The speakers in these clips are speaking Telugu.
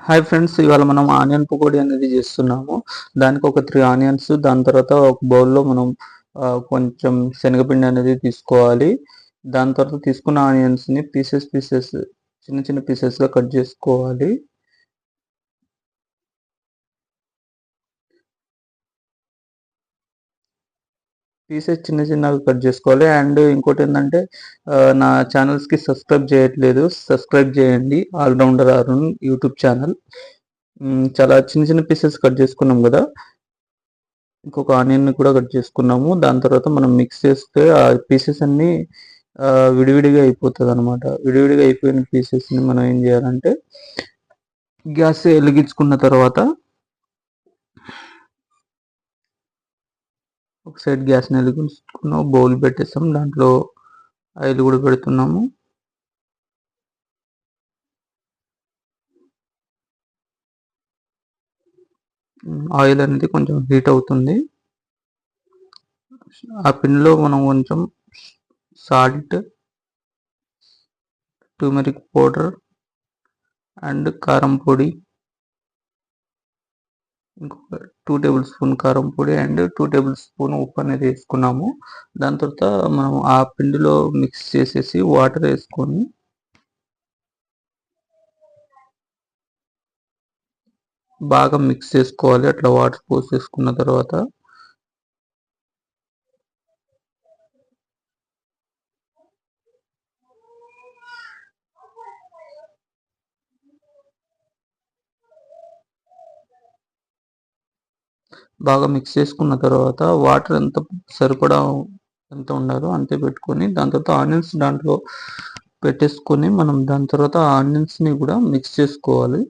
హాయ్ ఫ్రెండ్స్ ఇవాళ మనం ఆనియన్ పకోడీ అనేది చేస్తున్నాము. దానికి ఒక త్రీ ఆనియన్స్ దాని తర్వాత ఒక బౌల్లో మనం కొంచెం శనగపిండి అనేది తీసుకోవాలి. దాని తర్వాత తీసుకున్న ఆనియన్స్ని పీసెస్ పీసెస్ చిన్న చిన్న పీసెస్గా కట్ చేసుకోవాలి. పీసెస్ చిన్న చిన్నగా కట్ చేసుకోవాలి. అండ్ ఇంకోటి ఏంటంటే నా ఛానల్స్కి సబ్స్క్రైబ్ చేయట్లేదు. సబ్స్క్రైబ్ చేయండి. ఆల్రౌండర్ అరుణ్ యూట్యూబ్ ఛానల్ చాలా చిన్న చిన్న పీసెస్ కట్ చేసుకున్నాం కదా. ఇంకొక ఆనియన్ కూడా కట్ చేసుకున్నాము. దాని తర్వాత మనం మిక్స్ చేస్తే ఆ పీసెస్ అన్నీ విడివిడిగా అయిపోతుంది అనమాట విడివిడిగా అయిపోయిన పీసెస్ని మనం ఏం చేయాలంటే గ్యాస్ వెలిగించుకున్న తర్వాత ఒక సైడ్ గ్యాస్ని వెలిగించుకున్నాం బౌల్ పెట్టేస్తాం దాంట్లో ఆయిల్ కూడా పెడుతున్నాము. ఆయిల్ అనేది కొంచెం హీట్ అవుతుంది. ఆ పిన్లో మనం కొంచెం సాల్ట్ టూమెరిక్ పౌడర్ అండ్ కారం పొడి ఇంకొక టూ టేబుల్ స్పూన్ కారం పొడి అండ్ టూ టేబుల్ స్పూన్ ఉప్పు అనేది వేసుకున్నాము. దాని తర్వాత మనం ఆ పిండిలో మిక్స్ చేసేసి వాటర్ వేసుకొని బాగా మిక్స్ చేసుకోవాలి. అట్లా వాటర్ పోసేసుకున్న తర్వాత బాగా మిక్స్ చేసుకున్న తర్వాత వాటర్ ఎంత సరిపడా ఎంత ఉండాలో అంతే పెట్టుకొని దాని తర్వాత ఆనియన్స్ దాంట్లో పెట్టేసుకొని మనం దాని తర్వాత ఆనియన్స్ని కూడా మిక్స్ చేసుకోవాలి.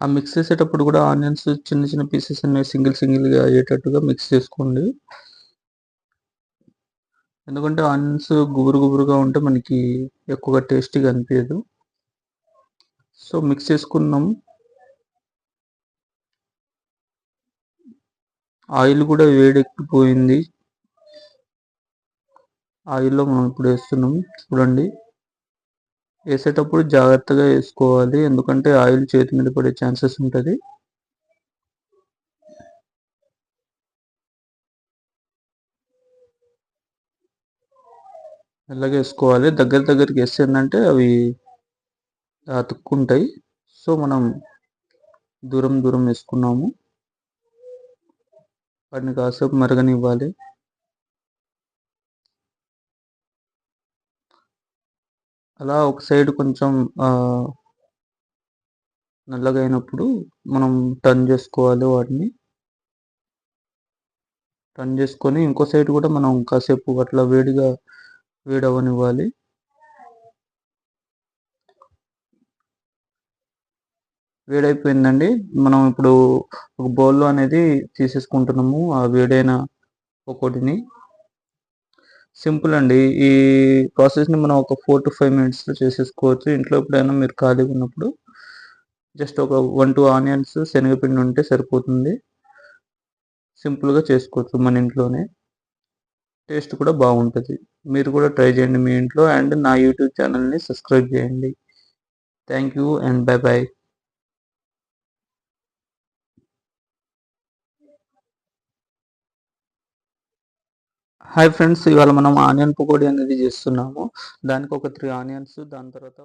ఆ మిక్స్ చేసేటప్పుడు కూడా ఆనియన్స్ చిన్న చిన్న పీసెస్ అనేవి సింగిల్ సింగిల్గా అయ్యేటట్టుగా మిక్స్ చేసుకోండి. ఎందుకంటే ఆనియన్స్ గుబురు గుబురుగా ఉంటే మనకి ఎక్కువగా టేస్టీగా అనిపించదు సో మిక్స్ చేసుకున్నాం. ఆయిల్ కూడా వేడెక్కిపోయింది. ఆయిల్లో మనం ఇప్పుడు వేస్తున్నాం. చూడండి. వేసేటప్పుడు జాగ్రత్తగా వేసుకోవాలి. ఎందుకంటే ఆయిల్ చేతి మీద పడే ఛాన్సెస్ ఉంటుంది. మెల్లగా వేసుకోవాలి. దగ్గర దగ్గరికి వేస్తే ఏంటంటే అవి అతుక్కుంటాయి సో మనం దూరం దూరం వేసుకున్నాము. వాటిని కాసేపు మరగనివ్వాలి. అలా ఒక సైడ్ కొంచెం నల్లగా అయినప్పుడు మనం టర్న్ చేసుకోవాలి వాటిని. టర్న్ చేసుకొని ఇంకో సైడ్ కూడా మనం కాసేపు అట్లా వేడిగా వేడవనివ్వాలి. వేడైపోయిందండి. మనం ఇప్పుడు ఒక బౌల్లో అనేది తీసేసుకుంటున్నాము. ఆ వేడైన పకోడీని సింపుల్ అండి. ఈ ప్రాసెస్ని మనం ఒక ఫోర్ టు ఫైవ్ మినిట్స్లో చేసేసుకోవచ్చు. ఇంట్లో ఎప్పుడైనా మీరు ఖాళీగా ఉన్నప్పుడు జస్ట్ ఒక వన్ టూ ఆనియన్స్ శనగపిండి ఉంటే సరిపోతుంది. సింపుల్గా చేసుకోవచ్చు మన ఇంట్లోనే. టేస్ట్ కూడా బాగుంటుంది. మీరు కూడా ట్రై చేయండి మీ ఇంట్లో అండ్ నా యూట్యూబ్ ఛానల్ని సబ్స్క్రైబ్ చేయండి. Thank you and bye bye hi friends ఇవాళ మనం ఆనియన్ పకోడీ అనేది చేస్తున్నాము. దానికి ఒక త్రీ ఆనియన్స్ దాని తర్వాత